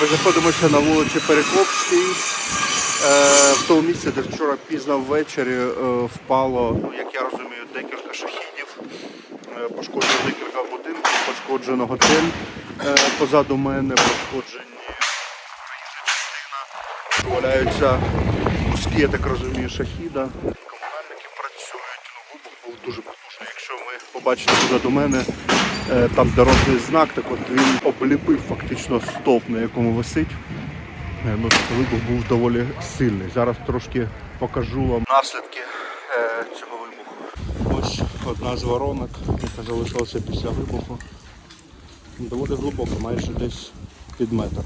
Ми знаходимося на вулиці Перекопській. Е, в тому місці, де вчора пізно ввечері е, впало, ну, як я розумію, декілька шахідів. Е, пошкоджено декілька будинків, пошкоджено готель позаду мене, пошкоджені частина. Валяються куски, я так розумію, шахіда. Вибух був дуже потужний. Якщо ви побачите позаду мене, е, там дорожній знак, так от він обліпив фактично стовп, на якому висить. Е, Ну, тобто вибух був доволі сильний. Зараз трошки покажу вам наслідки е, цього вибуху. Ось одна з воронок, яка залишилася після вибуху. Доволі глибоко, майже десь під метр.